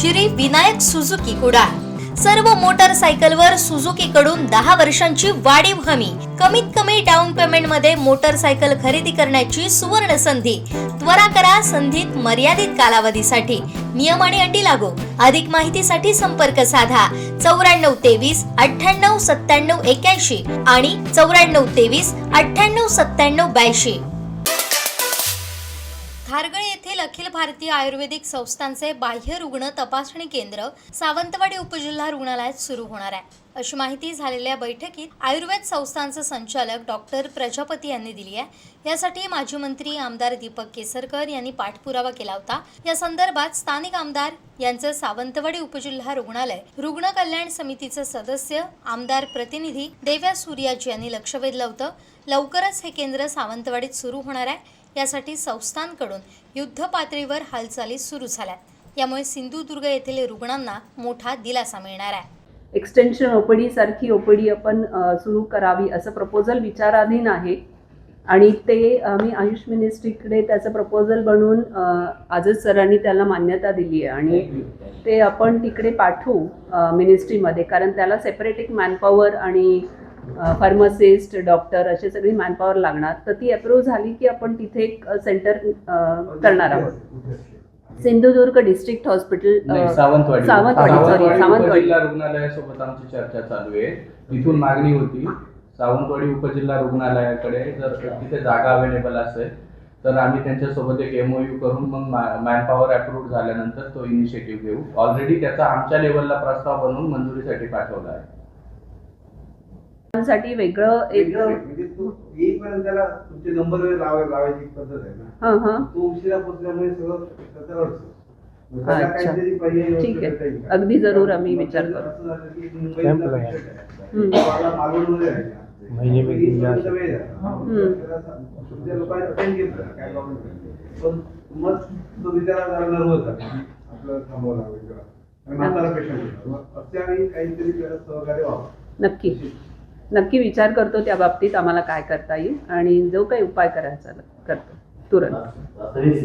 Shri Vinayak Suzuki Kudal. सर्व मोटरसायकलवर Suzuki कडून दहा वर्षांची वाढीव हमी. कमीत कमी डाऊन पेमेंटमध्ये मोटरसायकल खरेदी करण्याची सुवर्ण संधी. त्वरा करा संधीत मर्यादित कालावधीसाठी. नियम आणि अटी लागू. अधिक माहितीसाठी संपर्क साधा. चौऱ्याण्णव तेवीस अठ्ठ्याण्णव सत्त्याण्णव एक्याऐंशी आणि चौऱ्याण्णव तेवीस अठ्ठ्याण्णव सत्त्याण्णव ब्याऐंशी. खारगळ येथील अखिल भारतीय आयुर्वेदिक संस्थांचे बाह्य रुग्ण तपासणी केंद्र सावंतवाडी उपजिल्हा रुग्णालयात सुरू होणार आहे. अशी माहिती झालेल्या बैठकीत आयुर्वेद संस्थांचे संचालक डॉक्टर प्रजापती यांनी दिली आहे. यासाठी माजी मंत्री आमदार दीपक केसरकर यांनी पाठपुरावा केला होता. या संदर्भात स्थानिक आमदार यांचं सावंतवाडी उपजिल्हा रुग्णालय रुग्ण कल्याण समितीचे सदस्य आमदार प्रतिनिधी देव्या सूर्याजी यांनी लक्ष वेधलं होतं. लवकरच हे केंद्र सावंतवाडीत सुरू होणार आहे. यासाठी संस्थांकडून युद्ध पातळीवर हालचाली सुरू झाल्यात यामुळे सिंधुदुर्ग येथील रुग्णांना मोठा दिलासा मिळणार आहे. एक्सटेन्शन ओपीडी सारखी ओपीडी आपण सुरू करावी असं प्रपोजल विचाराधीन आहे. आणि ते आम्ही आयुष मिनिस्ट्रीकडे त्याचं प्रपोजल बनवून आजच सरांनी त्याला मान्यता दिली आहे. आणि ते आपण तिकडे पाठवू मिनिस्ट्रीमध्ये कारण त्याला सेपरेट एक मॅनपॉवर आणि फार्मासिस्ट डॉक्टर असे सगळी मॅनपॉवर लागणार तर ती अप्रूव्ह झाली की आपण तिथे एक सेंटर करणार आहोत. सिंधुदुर्ग डिस्ट्रिक्ट हॉस्पिटल नाही, सावंतवाडी. सावंतवाडी, sorry, सावंतवाडी. रुग्णालयासोबत आमची चर्चा चालू आहे. तिथून मागणी होती सावंतवाडी उपजिल्हा रुग्णालयाकडे जर तिथे जागा अवेलेबल असेल तर आम्ही त्यांच्यासोबत एक एमओयू करून मग मॅनपॉवर अप्रूव्ह झाल्यानंतर तो इनिशिएटिव्ह घेऊ. ऑलरेडी त्याचा आमच्या लेवलला प्रस्ताव बनवून मंजुरीसाठी पाठवला आहे. साठी वेगळं एक म्हणजे तो येईपर्यंत त्याला तुमचे नंबर लावाय लावायची पद्धत आहे ना हाँ हाँ तो उशिरा पोचल्यामुळे सगळं त्याचं अडचण. मग त्याला अच्छा. काहीतरी पर्यायी ठीक आहे. करता येईल. अगदी ज़रूर आम्ही विचार करू. असं झालं की मुंबईतला कॅम्प आहे. पेशंट आहे. हम्म. तो आला मालवणमध्ये राहिला. महिने मग मध्ये इथपर्यंत या- वेळ झाला. हम्म. त्याला सा- तुमच्या लोकांनी attend केलं, काय problem नाही. पण मग तो बिचारा जरा nervous झाला. आपल्याला थांबावं लागेल जरा. आणि म्हातारा patient होता. मग अशा वेळी काहीतरी त्याला सहकार्य व्हावं नक्की नक्की विचार करतो त्या बाबतीत आम्हाला काय करता येईल आणि जो काही उपाय करायचा करतो. तुरंत.